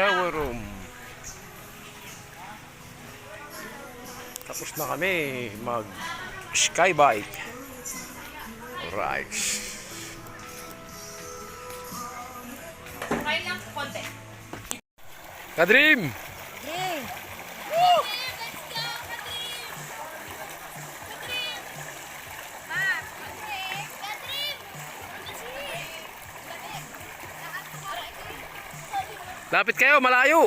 shower room. Tapos na kami mag skybike. Alright. Kadrim! Lapit kayo, malayo.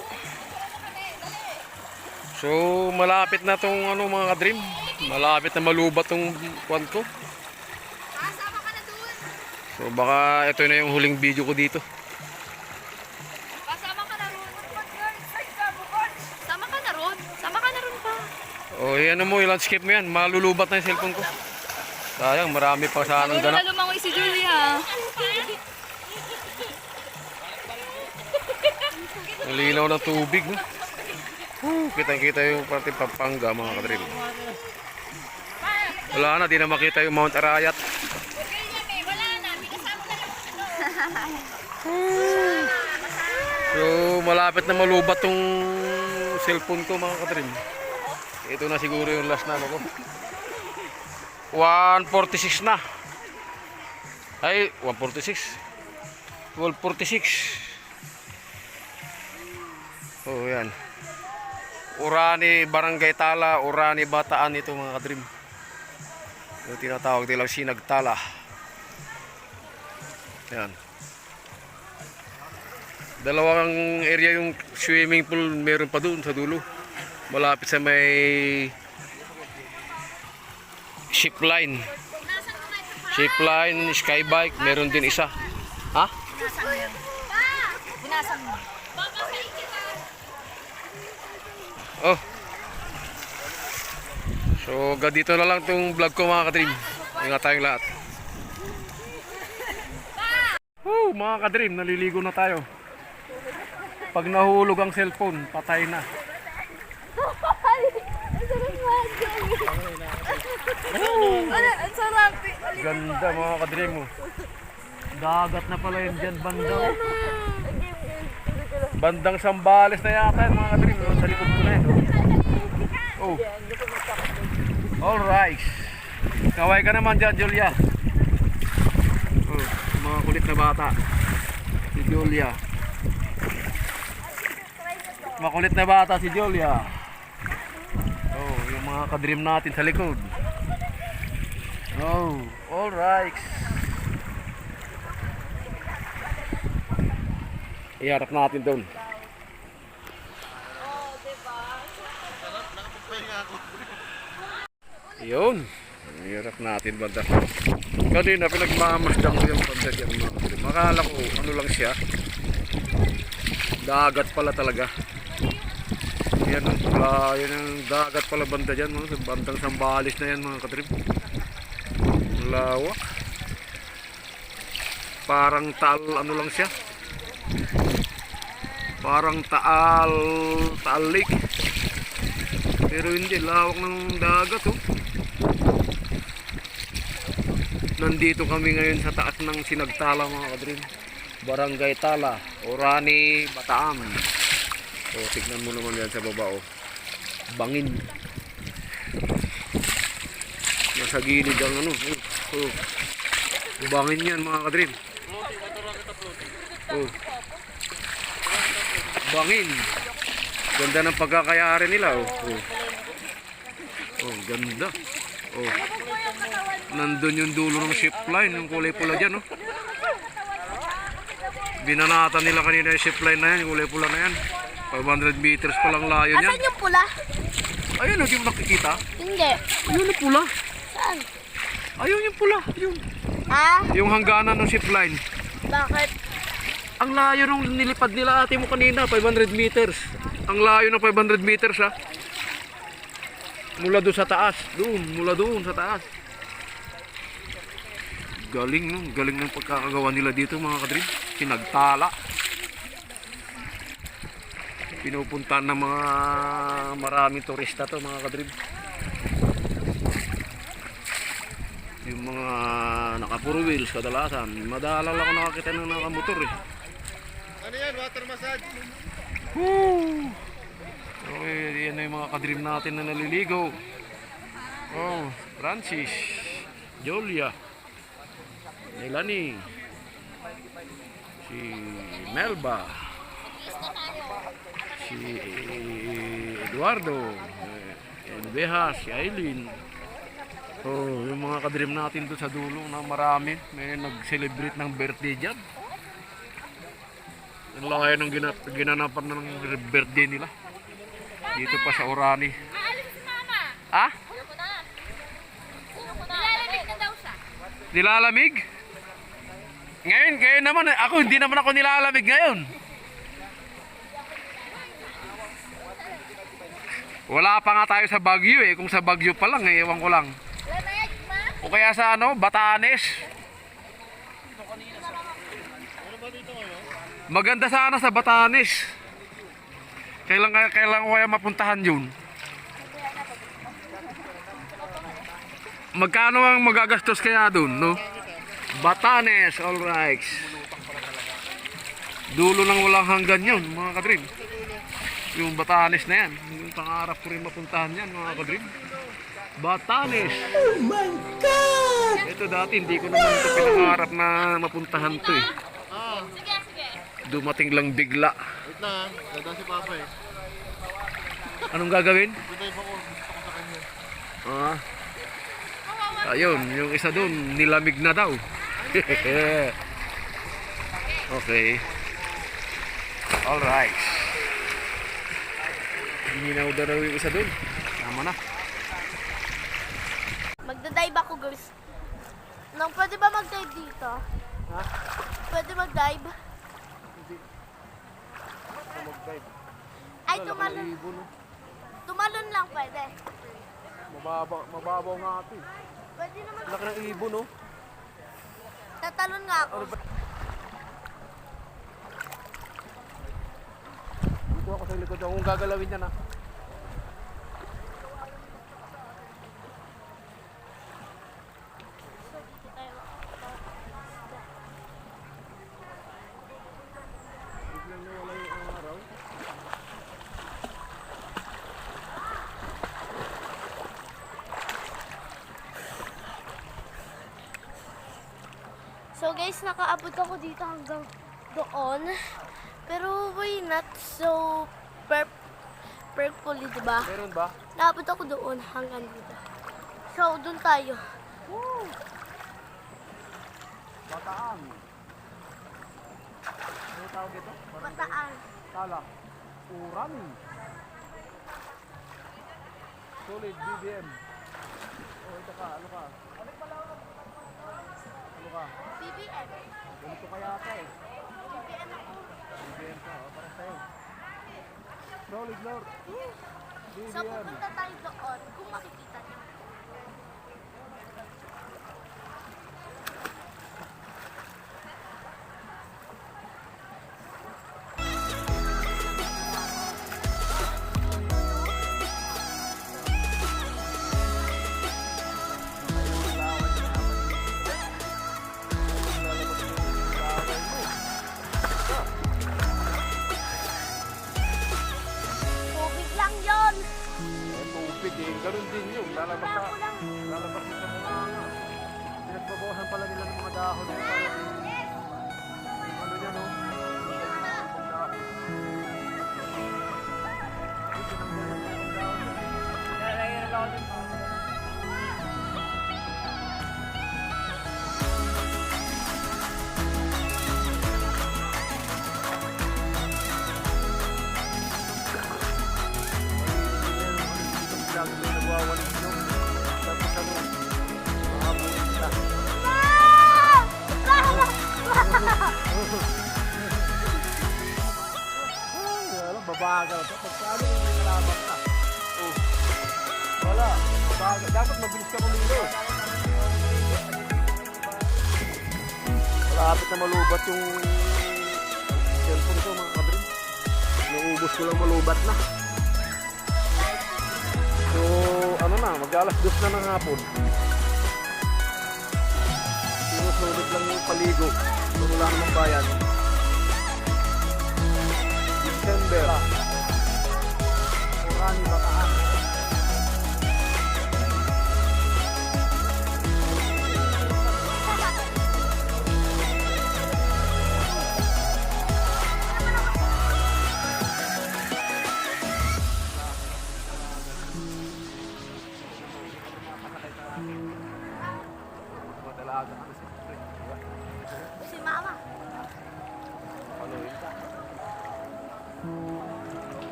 So, malapit na tong ano mga kadrim. Malapit na malubat tong kwan ko. So, baka ito na yung huling video ko dito. Kasama ka na ron. Sama ka na ron. Sama ka na ron pa. O, yan mo, i-landscape mo yan. Malulubat na yung cellphone ko. Sayang, marami pa sanang Siguro na ganap. lumangoy si Julia. Ang linaw ng tubig. No? Kitang-kita yung parte Pampanga, mga kadrim. Wala na, di na makita yung Mount Arayat. So, malapit na malubat tong cellphone ko, mga kadrim. Ito na siguro yung last na ano ko. 146 na. Ay, 146. 1246. Oh, yan. Urani Barangay Tala, Urani Bataan ito mga kadrim. Yung tinatawag nilang Sinagtala. Yan. Dalawang area yung swimming pool meron pa doon sa dulo. Malapit sa may ship line. Ship line, skybike, meron din isa. Ha? Punasan mo. Oh. So, ganito na lang tong vlog ko mga kadream. Ingat tayong lahat. Woo, mga kadream, naliligo na tayo. Pag nahulog ang cellphone, patay na. Ang. Ganda mga kadream mo. Dagat na pala yun dyan, bandang. Bandang Sambales na yata yun mga kadream. Sa likod Oh. Alright. Kaway ka naman dyan, Julia. Oh, mga kulit na bata. Si Julia. Makulit na bata si Julia. Oh, yung mga kadream natin sa likod. Oh, alright. Iharap natin doon. Yun. Iharap natin banda. Kanina pinagmamasdan ko yung banda dyan mga kapatid. Makala ko ano lang siya. Dagat pala talaga. Yan ang pula, yan ang dagat pala banda dyan. Mga, bandang Sambales na yan mga katrip. Lawak. Parang taal ano lang siya. Parang taal taal lake. Pero hindi lawak ng dagat oh. Nandito kami ngayon sa taas ng Sinagtala mga kadrin. Barangay Tala, Orani, Bataan. O tignan mo naman yan sa baba oh. Bangin. Nasa gilid ang ano. Oh, oh. Bangin yan mga kadrin. Oh. Bangin. Ganda ng pagkakayari nila oh. Oh, oh ganda. Oh. Nandun yung dulo ng ship line, yung kulay pula dyan oh. Binanatan nila kanina yung ship line na yan, yung kulay pula na yan. 500 meters pa lang layo niyan. Asan yung pula? Ayun, hindi mo nakikita. Hindi. Ayun yung pula. Saan? Ayun yung pula. Yun. Ah? Yung hangganan ng ship line. Bakit? Ang layo nung nilipad nila ate mo kanina, 500 meters. Ang layo ng 500 meters ha. Mula doon sa taas. Doon, mula doon sa taas. Galing no, galing ng pagkakagawa nila dito mga kadrin. Sinagtala. Pinupuntahan ng mga maraming turista to mga kadrin. Yung mga naka-four wheels kadalasan. Madalang ako nakakita ng nakamotor eh. Ano yan? Water massage? Woo! Okay, yan na yung mga kadream natin na naliligo. Oh, Francis, Julia, Melanie, si Melba, si Eduardo, eh, Beha, si Aileen. Oh, yung mga kadream natin doon sa dulo na marami, may nag-celebrate ng birthday dyan. Ang laki ng gina- ginanapan ng birthday nila. Dito pa sa Orani. Aalis si mama. Ah? Nilalamig na daw siya. Nilalamig? Ngayon, ngayon naman, eh, ako hindi naman ako nilalamig ngayon. Wala pa nga tayo sa Baguio eh. Kung sa Baguio pa lang, eh, ewan ko lang. O kaya sa ano, Batanes. Maganda sana sa Batanes. Kailan kailan kaya mapuntahan 'yun? Magkano ang magagastos kaya doon, no? Batanes, all right. Dulo lang walang hanggan 'yun, mga kadrin. Yung Batanes na yan, yung pangarap ko rin mapuntahan yan, mga kadrin. Batanes. Ito dati hindi ko naman ito pinangarap na mapuntahan to eh. Dumating lang bigla. Wait lang, dadaan si Papa eh. Anong gagawin? Dadrive ako, gusto ko sa kanya. Ah. Ayun, yung isa doon, nilamig na daw. okay. Alright. Minaw daw daw yung isa doon. Tama na. Magdadive ako, girls. Nang pwede ba mag-dive dito? Ha? Pwede mag-dive? Ay, tumalon. Tumalon lang pwede. Mababaw, mababaw nga ito eh. Pwede naman. Laki ng ibon no? Tatalon nga ako. Dito ako sa likod. Kung gagalawin niya na. So, dito tayo makakapag-isda. Biglang nawala yung araw. So guys, nakaabot ako dito hanggang doon. Pero why not so per perfectly, di ba? Meron ba? Naabot ako doon hanggang dito. So, doon tayo. Bataan. Ano tawag ito? Mataan. Tala. Uran. Solid BBM. Oh, ito ka. Ano ka? Ano ka? BBM. Ganito kaya ka eh. BBM ako. BBM ka. Oh, para sa'yo. Solid Lord. So, BBM. pupunta tayo doon kung makikita Ganun din yun. Lalabas sa... Lalabas sa. Pinagbabawasan pala nila ng mga dahon. eh, para ka. Pagkano yung nilalabat ka? Oh. Wala, babagal. Dapat mabilis ka mamilo. Malapit na malubat yung cellphone ko mga kabrin. Naubos ko lang malubat na. So, ano na, mag-alas dos na ng hapon. Sinusulit lang yung paligo. Kung wala namang bayan.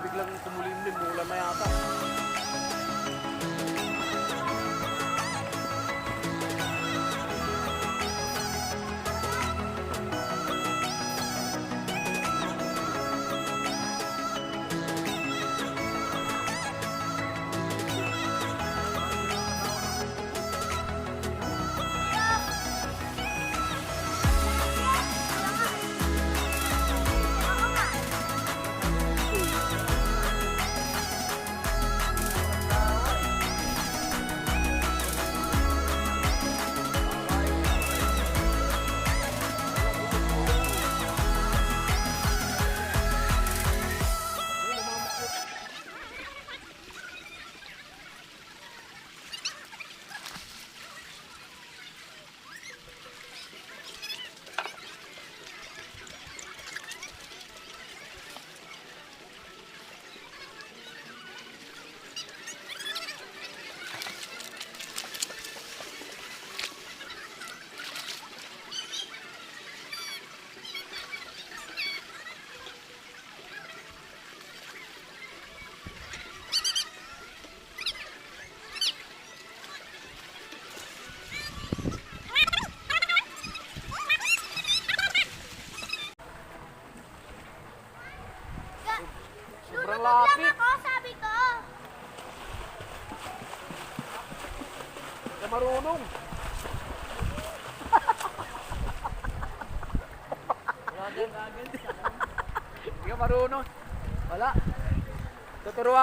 Biglang kumulimlim, mula na yata.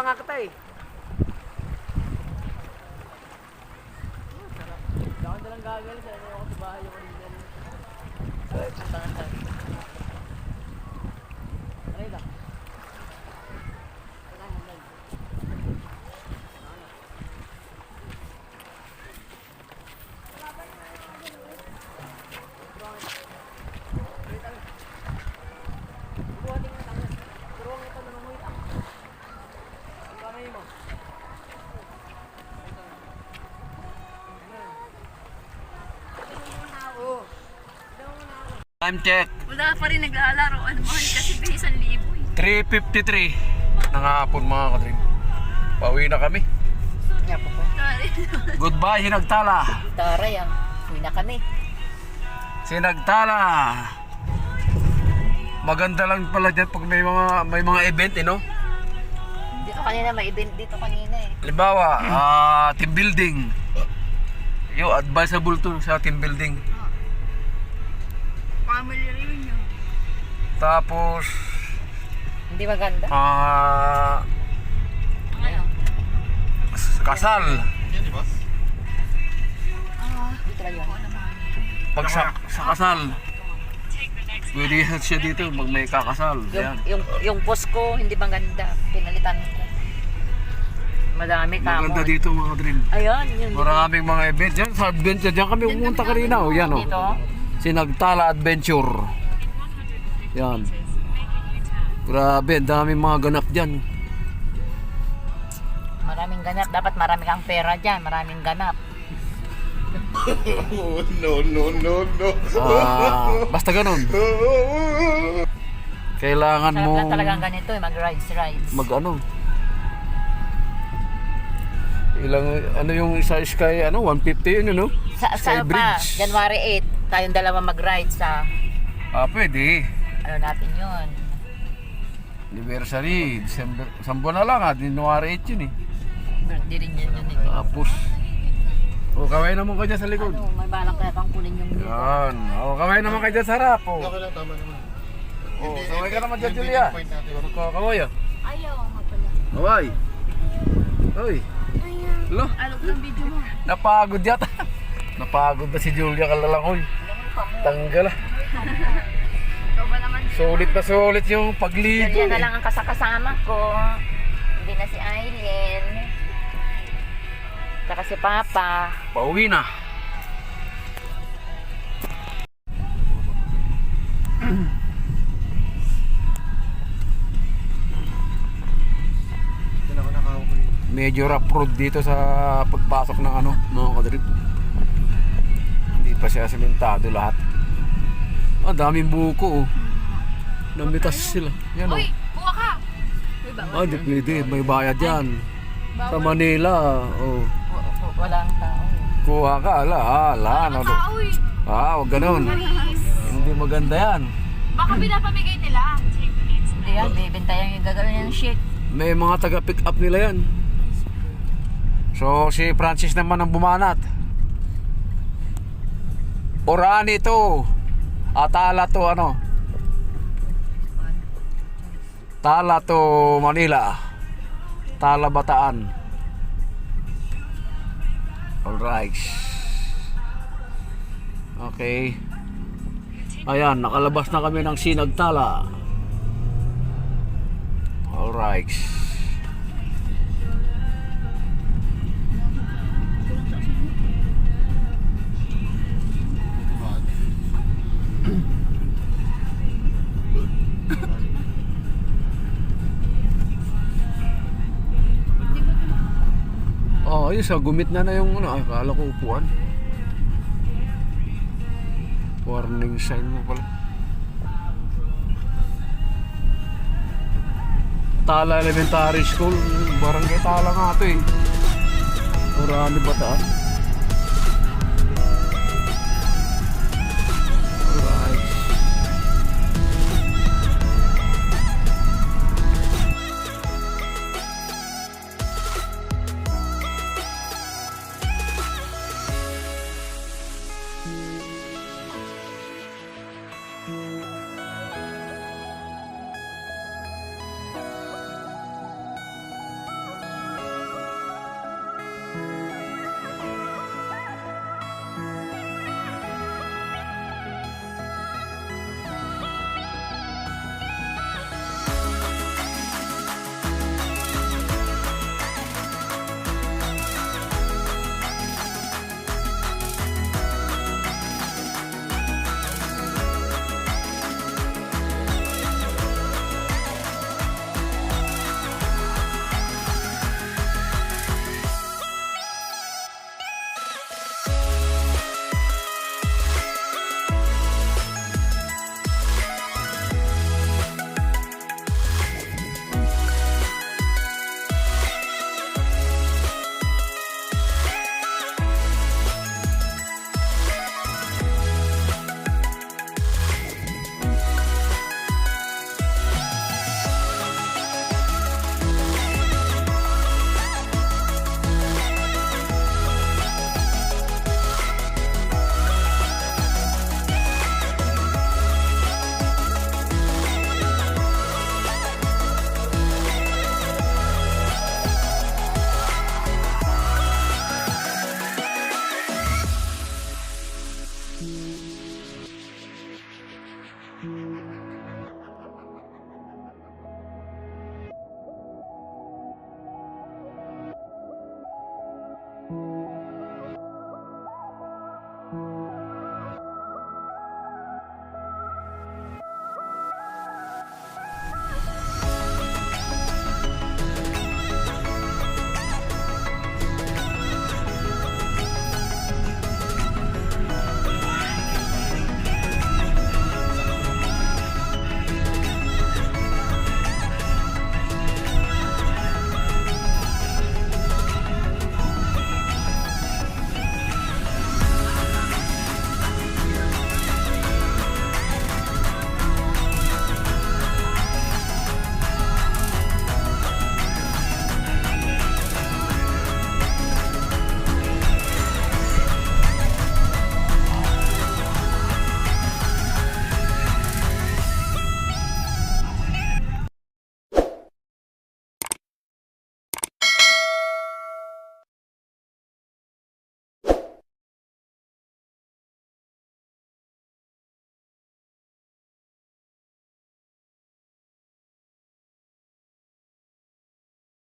Nga kita eh. Ako na lang gagaling sa ako sa bahay yung kanina. Tangan tayo. Aray lang. Time check. Wala pa rin naglalaro. Ano mahal kasi bihisan libo eh. 3.53 ng hapon mga kadrim. Pauwi na kami. Nga po po. Goodbye, Hinagtala. Taray ah. Uwi na kami. Sinagtala. Maganda lang pala dyan pag may mga may mga event, eh, no? Dito kanina, may event dito kanina eh. Halimbawa, ah, team building. Yo, advisable to sa team building. Family reunion. Tapos, Hindi maganda. ah, Ano? kasal. Yan, di ba? Lang yun. Pag sa, sa kasal, pwede siya dito pag may kakasal. Yung, Yan. yung, yung post ko, hindi maganda. Pinalitan ko. Madami kamo. Maganda dito mga dream. Ayun, yun. Maraming mga event. Yan, sa adventure. Diyan kami pumunta kanina. Oh, yan oh. Dito. Sinagtala Adventure. Yan. Grabe, daming mga ganap dyan. Maraming ganap. Dapat marami kang pera dyan. Maraming ganap. Oh, no, no, no, no. Ah, basta ganun. Kailangan Sarap mo lang talagang ganito eh. Mag-rides, rides. mag ano. Ilang ano yung sa Sky ano 150 yun no? Sa, sa pa, Bridge. January 8, tayong dalawa mag-ride sa, Ah, pwede. ano natin yun. Anniversary, December, isang buwan na lang ah, January 8 yun eh. Birthday rin yun yun eh. Tapos, o kaway naman ka dyan sa likod. Ano, may balak kaya kang kunin yung dito. Yan, o kaway naman ka dyan sa harap. O, Okay lang, tama naman. o kaway ka naman dyan, Julia. yung point natin. Ano ka, kaway ah. Ayaw nga pala. Kaway. Oy, Ayan. lo, Alok ng video mo. napagod yata. Napagod na si Julia Kalalangoy. Tanggal ah. Sulit na sulit yung pagligo. Yan na eh. lang ang kasakasama ko. Hindi na si Aileen. Tsaka si Papa. Pauwi na. Medyo rough road dito sa pagpasok ng ano, mga kadrip. Pa siya sementado lahat. Ah, daming buko oh. Namitas sila. Yan oh. Uy, buwa ka! Uy, ba? Ah, di pwede. May bayad yan. Sa Manila, oh. W- w- walang tao. Kuha ka, ala, ala, ano. Tao uy! Ah, wag ganun. Hindi maganda yan. Baka pinapamigay nila. Hindi yan, bibenta yan yung gagawin ng shit. May mga taga-pick up nila yan. So, si Francis naman ang bumanat. Orani to. Atala to ano. Tala to Manila. Tala Bataan. Alright. Okay. Ayan, nakalabas na kami ng Sinagtala. Alright. Ayun sa gumit na na yung ano, ay, akala ko upuan. Warning sign mo pala. Tala Elementary School, barangay Tala nga ito eh. Marami bataan.